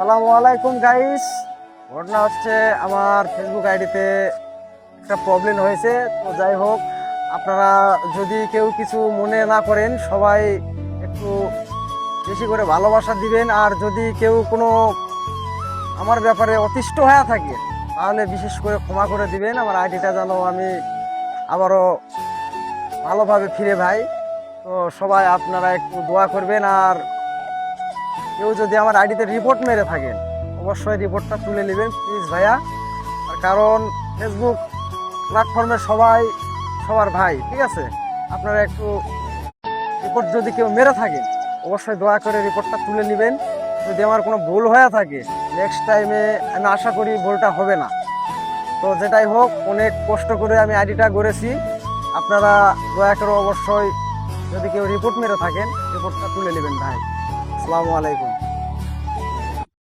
আসসালামু আলাইকুম গাইস ঘটনা হচ্ছে আমার ফেসবুক আইডিতে একটা প্রবলেম হয়েছে। তো যাই হোক, আপনারা যদি কেউ কিছু মনে না করেন, সবাই একটু বেশি করে ভালোবাসা দিবেন। আর যদি কেউ কোনো আমার ব্যাপারে অতিষ্ঠ হয়ে থাকে, তাহলে বিশেষ করে ক্ষমা করে দিবেন। আমার আইডিটা যেন আমি আবারও ভালোভাবে ফিরে ভাই তো সবাই আপনারা একটু দোয়া করবেন। আর কেউ যদি আমার আইডিতে রিপোর্ট মেরে থাকেন, অবশ্যই রিপোর্টটা তুলে নেবেন প্লিজ ভাইয়া। কারণ ফেসবুক প্ল্যাটফর্মে সবাই, সবার ভাই, ঠিক আছে? আপনারা একটু রিপোর্ট যদি কেউ মেরে থাকেন, অবশ্যই দয়া করে রিপোর্টটা তুলে নেবেন। যদি আমার কোনো ভুল হয়ে থাকে নেক্সট টাইমে আমি আশা করি ভুলটা হবে না। তো যেটাই হোক, অনেক কষ্ট করে আমি আইডিটা গড়েছি। আপনারা দয়া করে অবশ্যই যদি কেউ রিপোর্ট মেরে থাকেন রিপোর্টটা তুলে নেবেন ভাই। আসসালামু আলাইকুম।